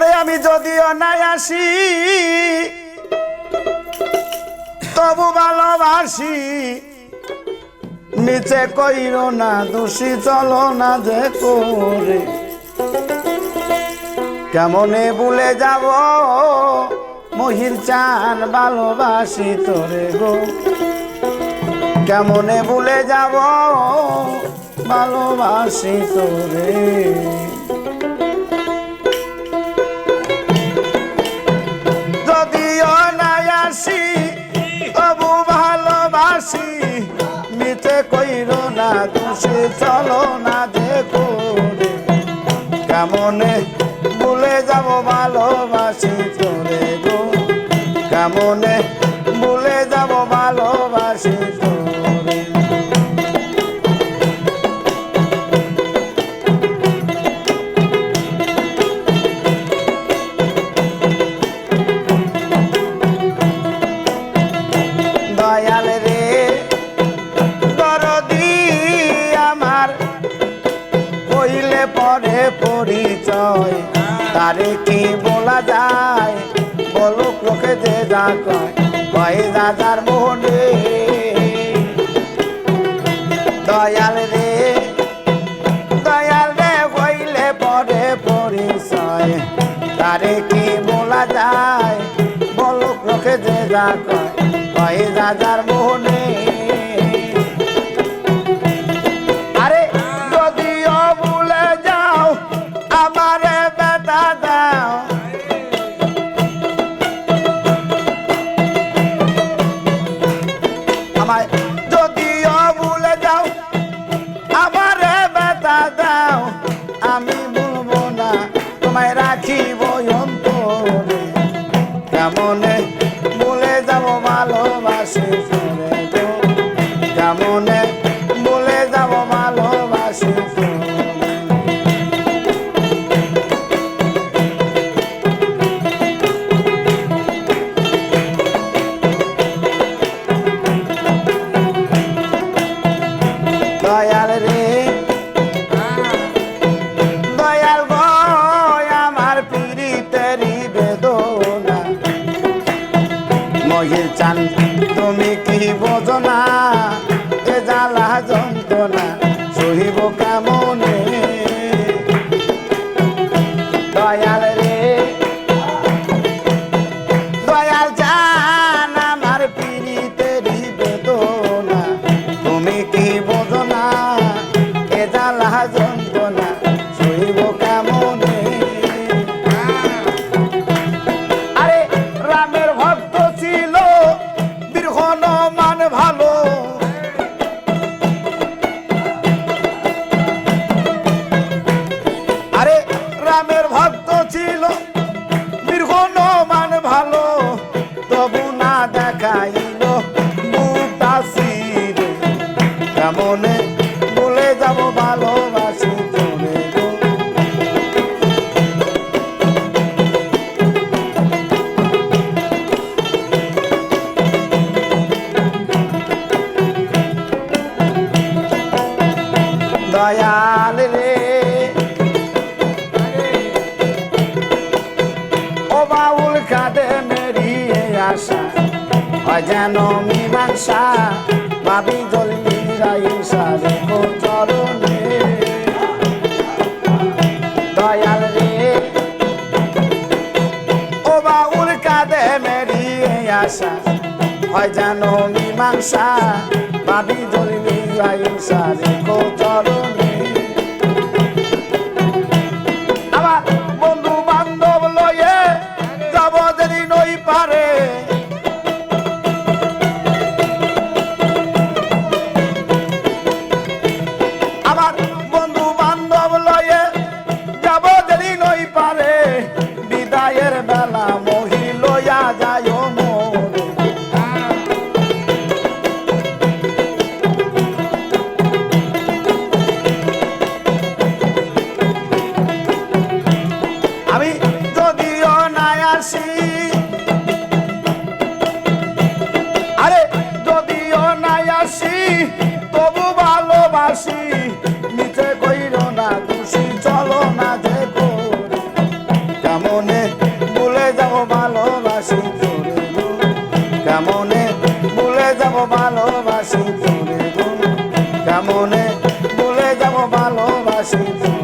ওরে আমি যদিও নাই আসি, তবু ভালোবাসি। নিচে কইর না দোষী, চলো না যে করে কেমনে ভুলে যাব? মহির চান ভালোবাসি তোরে গো। কেমনে ভুলে যাব? ভালোবাসি তোরে। খুশি চলো না যে করে। কেমনে ভুলে যাব ভালোবাসি তোরে গো। কেমনে পরে পরিচয়। তারে কি বলা যায়? বলো লোকে যে যা কয়। কয় দাদার মনে দয়াল রে দয়াল রে কইলে পরে পরিচয়। তারে কি বলা যায়? বলো লোকে যে যা কয়। কয় দাদার মনে মহির চান। তুমি কি বোঝনা এ জ্বালা যন্ত্রণা সহিব কেমনে ছিল দীর্ঘ মান ভালো তবু না দেখাইল কেমনে বলে যাব ভালোবাসি দয়াল রে আসা হয় যেন মীমাংসা, ভাবি জলমি রাইসা রেখো চরণে। দয়াল রে, ও বাউল কাঁদে মেরিয়ে আসা, হয় যেন মীমাংসা, ভাবি জলমি রাইসা রেখো চরণে। ভালোবাসি তোরে